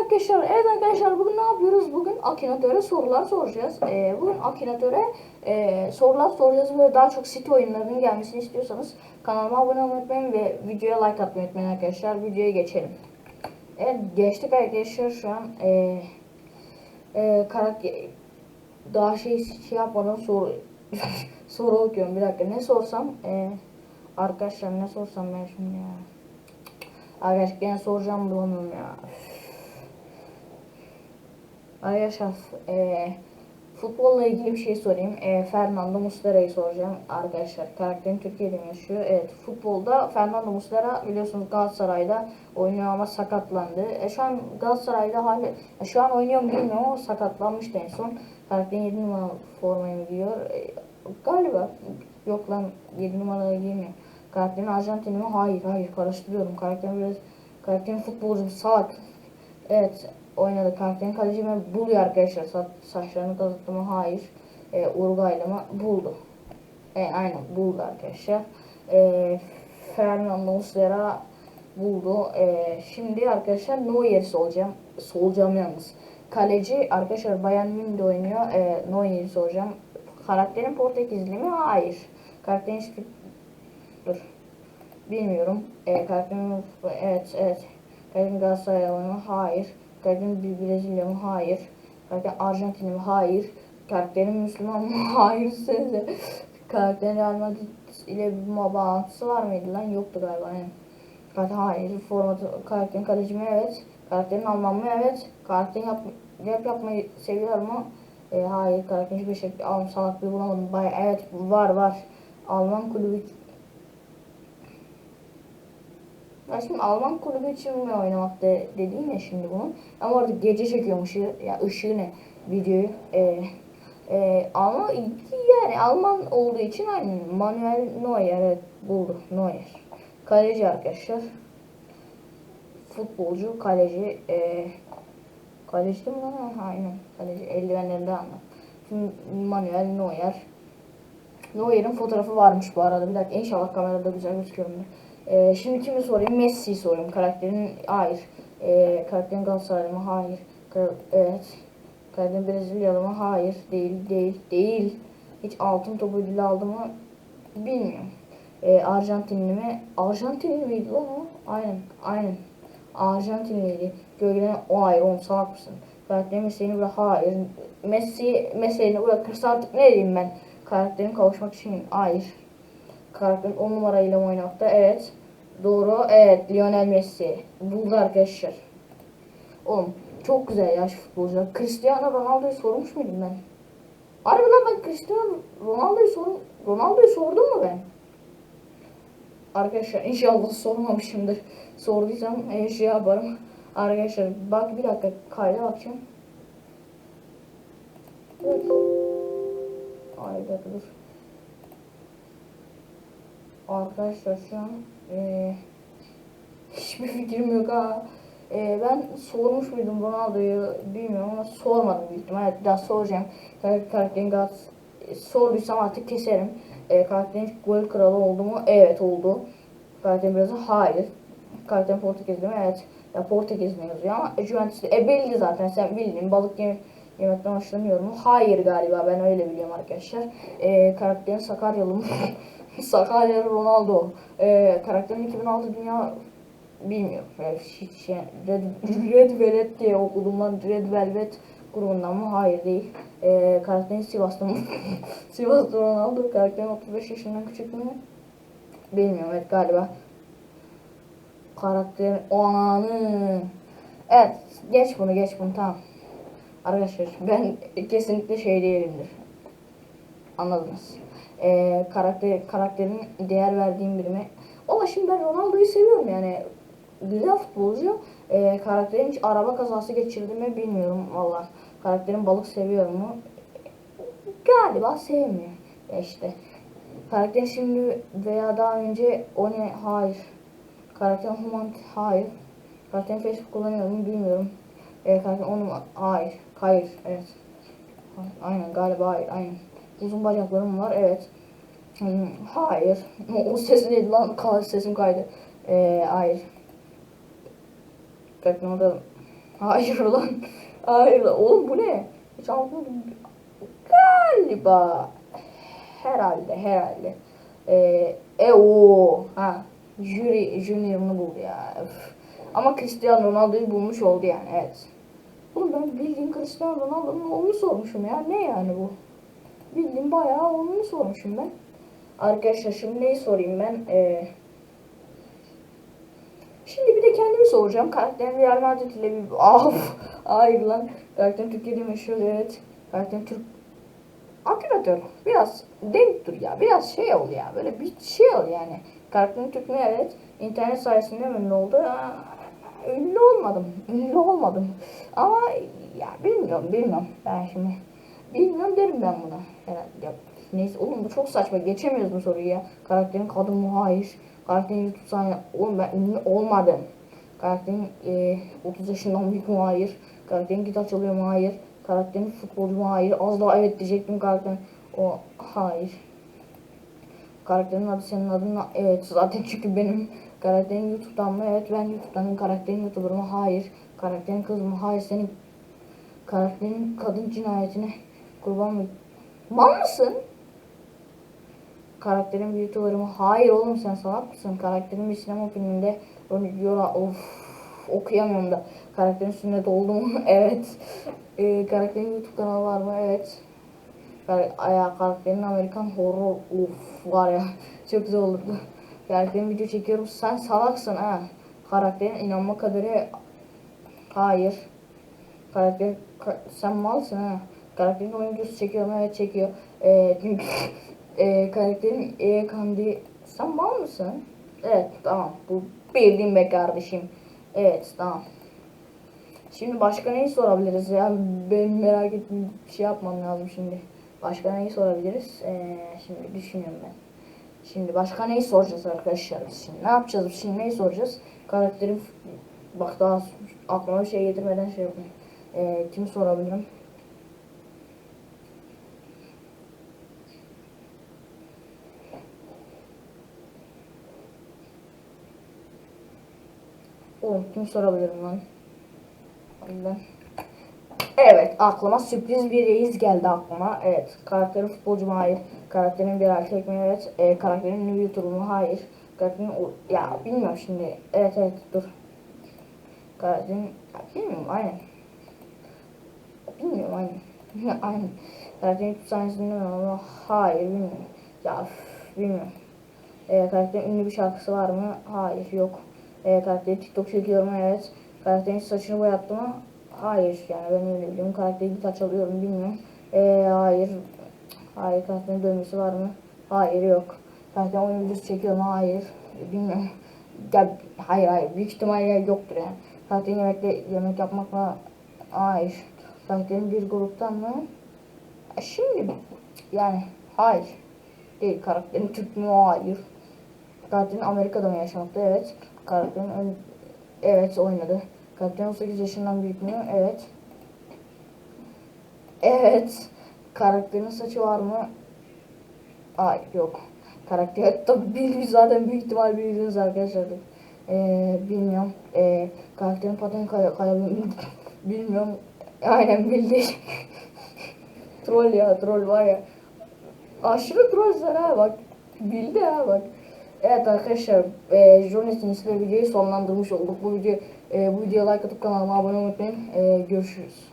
arkadaşlar, evet arkadaşlar bugün ne yapıyoruz? Bugün Akinatöre sorular soracağız. Ee, bugün Akinatöre e, sorular soracağız ve daha çok City oyunlarının gelmesini istiyorsanız kanalıma abone olmayı unutmayın ve videoya like atmayı unutmayın arkadaşlar. Videoya geçelim. Evet geçtik arkadaşlar şu an e, e, karakter daha şey, şey yapmadan soru soru okuyorum bir dakika ne sorsam e, arkadaşlar ne sorsam ben şimdi ya Arkadaşlar gene soracağım bulamıyorum ya. Arkadaşlar e, futbolla ilgili bir şey sorayım. E, Fernando Muslera'yı soracağım arkadaşlar. Karakterin Türkiye'de yaşıyor? Evet futbolda Fernando Muslera biliyorsunuz Galatasaray'da oynuyor ama sakatlandı. E, şu an Galatasaray'da hali e, şu an oynuyor mu bilmiyorum ama sakatlanmıştı en son. Karakterin 7 numara formayı giyiyor. E, galiba yok lan 7 numaralı giymiyor. Karakterin Arjantinli mi? Hayır, hayır. Karıştırıyorum. Karakterin biraz karakterin futbolcu salak. Evet, oynadı. Karakterin kaleci mi? Buluyor arkadaşlar. Sa saçlarını kazıttı mı? Hayır. E, Uruguaylı mı? Buldu. E, aynen buldu arkadaşlar. E, Fernando Muslera buldu. E, şimdi arkadaşlar Neuer'i soracağım. Soracağım yalnız. Kaleci arkadaşlar Bayern Münih'de oynuyor. E, Neuer'i soracağım. Karakterin Portekizli mi? Hayır. Karakterin hiçbir Dur. Bilmiyorum. E, karakterin evet evet. Karakterin Galatasaraylı mı? Hayır. Karakterin bir Brezilya mı? Hayır. Karakterin Arjantinli mi? Hayır. Karakterin Müslüman mı? Hayır. Size. Karakterin Real Madrid ile bir bağlantısı var mıydı lan? Yoktu galiba. Yani. Karakter hayır. Formatı karakterin kaleci mi? Evet. Karakterin Alman mı? Evet. Karakterin yap, rap yapmayı seviyor mu? E, hayır. Karakterin hiçbir şey alım salaklığı bulamadım. Baya, evet var var. Alman kulübü Ya şimdi Alman kulübü için mi oynamak de, dediğin ya şimdi bunun. Ama orada gece çekiyorum ışığı. Ya ışığı ne? Videoyu. Ee, e, ama yani Alman olduğu için aynı. Manuel Neuer evet buldu. Neuer. Kaleci arkadaşlar. Futbolcu, kaleci. E, kaleci değil mi lan? Ha, Aynen. Kaleci. Eldivenlerinde anlam. Şimdi Manuel Neuer. Neuer'in fotoğrafı varmış bu arada. Bir dakika inşallah kamerada güzel gözüküyorumdur. Ee, şimdi kimi sorayım? Messi'yi sorayım. Karakterin hayır. Ee, karakterin Galatasaraylı mı? Hayır. Kar evet. Karakterin Brezilyalı mı? Hayır. Değil, değil, değil. Hiç altın topu ödülü aldı mı? Bilmiyorum. Ee, Arjantinli mi? Arjantinli miydi o? Aynen, aynen. Arjantinliydi. Gölgeden o hayır oğlum salak mısın? Karakterin Messi'ni bırak hayır. Messi, Messi'ni bırakırsa artık ne diyeyim ben? Karakterin kavuşmak için hayır. Karakterin 10 numarayla mı oynamakta? Evet. Doğru. Evet. Lionel Messi. Buldu arkadaşlar. Oğlum çok güzel yaş futbolcu. Cristiano Ronaldo'yu sormuş muydum ben? Harbi lan ben Cristiano Ronaldo'yu sor Ronaldo'yu sordum mu ben? Arkadaşlar inşallah sormamışımdır. Sorduysam her şey yaparım. Arkadaşlar bak bir dakika kayda bakacağım. Evet. Ay bir dakika dur. Arkadaşlar şu an e, hiçbir fikrim yok ha. E, ben sormuş muydum Ronaldo'yu bilmiyorum ama sormadım büyük ihtimalle. Evet, daha soracağım. Kar karakterin Gats sorduysam artık keserim. E, karakterin gol kralı oldu mu? Evet oldu. Karakterin biraz hayır. Karakterin Portekizli mi? Evet. Ya Portekizli yazıyor ama Juventus'ta e belli zaten sen bildin balık yem yemekten hoşlanıyor mu? Hayır galiba ben öyle biliyorum arkadaşlar. E, karakterin Sakaryalı mı? Sakarya Ronaldo. Ee, karakterin 2006 dünya bilmiyorum. Ee, hiç yani Red, Red Velvet diye okudum lan. Red Velvet grubundan mı? Hayır değil. Ee, karakterin Sivas'ta mı? Sivas'ta Ronaldo. Karakterin 35 yaşından küçük mü? Bilmiyorum evet galiba. Karakterin o ananı. Evet geç bunu geç bunu tamam. Arkadaşlar ben kesinlikle şey değilimdir. Anladınız e, karakter karakterin değer verdiğim birimi. Ama şimdi ben Ronaldo'yu seviyorum yani. Güzel futbolcu. E, karakterin hiç araba kazası geçirdi mi bilmiyorum valla. Karakterin balık seviyor mu? Galiba sevmiyor. Ya işte. Karakterin şimdi veya daha önce o ne? Hayır. Karakterin human hayır. Karakterin Facebook kullanıyor mu bilmiyorum. E, karakterin onu hayır. Hayır. Evet. Aynen galiba hayır. Aynen. Uzun bacaklarım var. Evet. Hmm, hayır. O ses neydi lan? Kal sesim kaydı. Ee, hayır. Bakın orada Hayır lan. Hayır lan. Oğlum bu ne? Hiç anlamadım. Galiba. Herhalde herhalde. Ee, e o ha. Jüri Junior'ını buldu ya. Üf. Ama Cristiano Ronaldo'yu bulmuş oldu yani evet. Oğlum ben bildiğin Cristiano Ronaldo'nun oğlunu sormuşum ya. Ne yani bu? Bildiğin bayağı oğlunu sormuşum ben. Arkadaşlar şimdi neyi sorayım ben? Ee, şimdi bir de kendimi soracağım. Karakterim Real Madrid ile bir... Af! Hayır lan. Karakterim Türkiye'de meşhur evet. Karakterim Türk... Aküratör. Biraz denk dur ya. Biraz şey ol ya. Böyle bir şey ol yani. Karakterim Türk mü? Evet. İnternet sayesinde ünlü oldu? Aa, Ünlü olmadım. Ünlü olmadım. Ama ya bilmiyorum bilmiyorum. Ben şimdi bilmiyorum derim ben buna. Herhalde. Ya, neyse oğlum bu çok saçma. Geçemiyoruz bu soruyu ya. Karakterin kadın mı? Hayır. Karakterin YouTube sahne. Oğlum ben ünlü olmadım. Karakterin e, 30 yaşından büyük mü? Hayır. Karakterin gitar çalıyor mu? Hayır. Karakterin futbolcu mu? Hayır. Az daha evet diyecektim karakterin. O hayır. Karakterin adı senin adın evet zaten çünkü benim karakterin YouTube'dan mı? Evet ben YouTube'dan karakterin YouTuber mı? Hayır. Karakterin kız mı? Hayır senin karakterin kadın cinayetine kurban mı? Mal mısın? Karakterin bir YouTuber mı? Hayır oğlum sen salak mısın? Karakterin bir sinema filminde oynuyor. Of okuyamıyorum da. Karakterin sünnet oldu mu? evet. Ee, karakterin YouTube kanalı var mı? Evet. Ayağı karakterin Amerikan horror uf var ya çok güzel olurdu. Karakterin video çekiyorum sen salaksın ha. Karakterin inanma kaderi hayır. Karakter ka- sen malsın ha. Karakterin oyun videosu çekiyorum evet çekiyor. Ee, e, karakterin e kandi sen mal mısın? Evet tamam bu bildiğim be kardeşim. Evet tamam. Şimdi başka neyi sorabiliriz ya? Ben merak ettim. Bir şey yapmam lazım şimdi. Başka neyi sorabiliriz? Ee, şimdi düşünüyorum ben. Şimdi başka neyi soracağız arkadaşlar biz şimdi? Ne yapacağız şimdi? Neyi soracağız? Karakterim bak daha aklıma bir şey getirmeden şey yapayım. Ee, kimi sorabilirim? Oğlum kim sorabilirim lan? Allah. Evet aklıma sürpriz bir reis geldi aklıma. Evet karakterin futbolcu mu? Hayır. Karakterin bir erkek mi? Evet. E, karakterin bir YouTuber mu? Hayır. Karakterin ya bilmiyorum şimdi. Evet evet dur. Karakterin bilmiyorum aynen. Bilmiyorum aynen. aynen. Karakterin YouTube sahnesinde mi ama hayır bilmiyorum. Ya üf, bilmiyorum. E, karakterin ünlü bir şarkısı var mı? Hayır yok. E, karakterin TikTok çekiyor mu? Evet. Karakterin saçını boyattı mı? Hayır yani ben öyle biliyorum. Karakteri gitar çalıyorum bilmiyorum. E, hayır. Hayır karakterin dövmesi var mı? Hayır yok. Karakterin oyun videosu çekiyor mu? Hayır. E, bilmiyorum. Ya, hayır hayır. Büyük ihtimalle yoktur yani. Karakterin yemekle yemek yapmakla hayır. Karakterin bir gruptan mı? E, Şimdi yani hayır. Değil karakterin Türk mü? Hayır. Karakterin Amerika'da mı yaşamakta? Evet. Ön... evet oynadı. Karakterin 18 yaşından büyük mü? Evet. Evet. Karakterin saçı var mı? Hayır yok. Karakter tabi bilgi zaten büyük ihtimal bildiniz arkadaşlar. Ee, bilmiyorum. Ee, karakterin paten kay kayalı bilmiyorum. Aynen bildik. troll ya troll var ya. Aşırı trollser ha bak. Bildi ha bak. Evet arkadaşlar, e, Jones'in ismi videoyu sonlandırmış olduk. Bu video, e, bu videoya like atıp kanalıma abone olmayı unutmayın. E, görüşürüz.